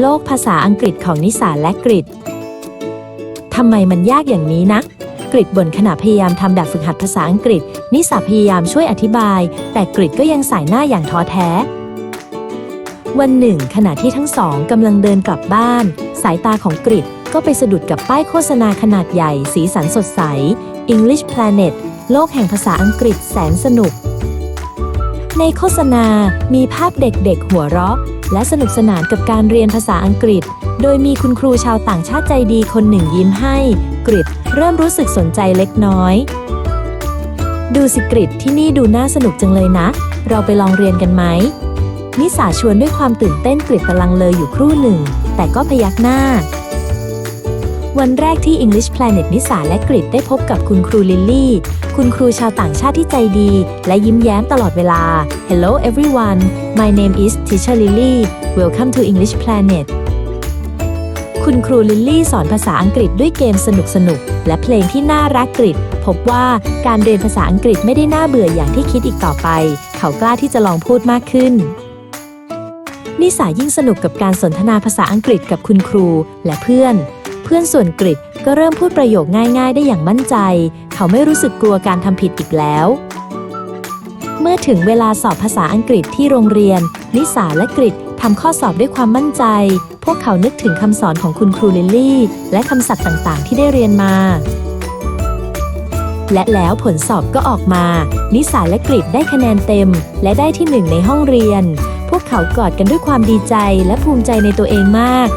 โลกภาษาอังกฤษของนิสาและกริดทำไมมันยากอย่างนี้นะกริดบ่นขณะพยายามทำแบบฝึกหัดภาษาอังกฤษ นิสาพยายามช่วยอธิบาย แต่กริดก็ยังสายหน้าอย่างท้อแท้ วันหนึ่ง ขณะที่ทั้งสองกำลังเดินกลับบ้าน สายตาของกริดก็ไปสะดุดกับป้ายโฆษณาขนาดใหญ่ สีสันสดใส English Planet โลกแห่งภาษาอังกฤษแสนสนุก ในโฆษณา มีภาพเด็กๆ หัวเราะ และสนุกสนานกับการเรียนภาษาอังกฤษ โดยมีคุณครูชาวต่างชาติใจดีคนหนึ่งยิ้มให้กริดเริ่มรู้สึกสนใจเล็กน้อย ดูสิกริดที่นี่ดูน่าสนุกจังเลยนะ เราไปลองเรียนกันไหมนิสาชวนด้วยความตื่นเต้นกริดกำลังเลยอยู่ครู่หนึ่ง แต่ก็พยักหน้า วันแรกที่ English Planet นิสาและกริดได้พบกับคุณครูลิลลี่ คุณครูชาวต่างชาติที่ใจดี และยิ้มแย้มตลอดเวลา Hello everyone my name is Teacher Lily welcome to English Planet คุณครูลิลลี่สอนภาษาอังกฤษด้วยเกมสนุกๆและเพลงที่น่ารักกริดพบว่าการเรียนภาษาอังกฤษไม่ได้น่าเบื่ออย่างที่คิดอีกต่อไป เขากล้าที่จะลองพูดมากขึ้น นิสายิ่งสนุกกับการสนทนาภาษาอังกฤษกับคุณครูและเพื่อน เพื่อนส่วนกริดก็เริ่มพูดประโยคง่าย ๆ ได้อย่างมั่นใจ เขาไม่รู้สึกกลัวการทำผิดอีกแล้ว เมื่อถึงเวลาสอบภาษาอังกฤษที่โรงเรียน นิสาและกริดทำข้อสอบด้วยความมั่นใจ พวกเขานึกถึงคำสอนของคุณครูลิลลี่ และคำศัพท์ต่างๆ ที่ได้เรียนมา และแล้วผลสอบก็ออกมา นิสาและกริดได้คะแนนเต็ม และได้ที่หนึ่งในห้องเรียน พวกเขากอดกันด้วยความดีใจและภูมิใจในตัวเองมาก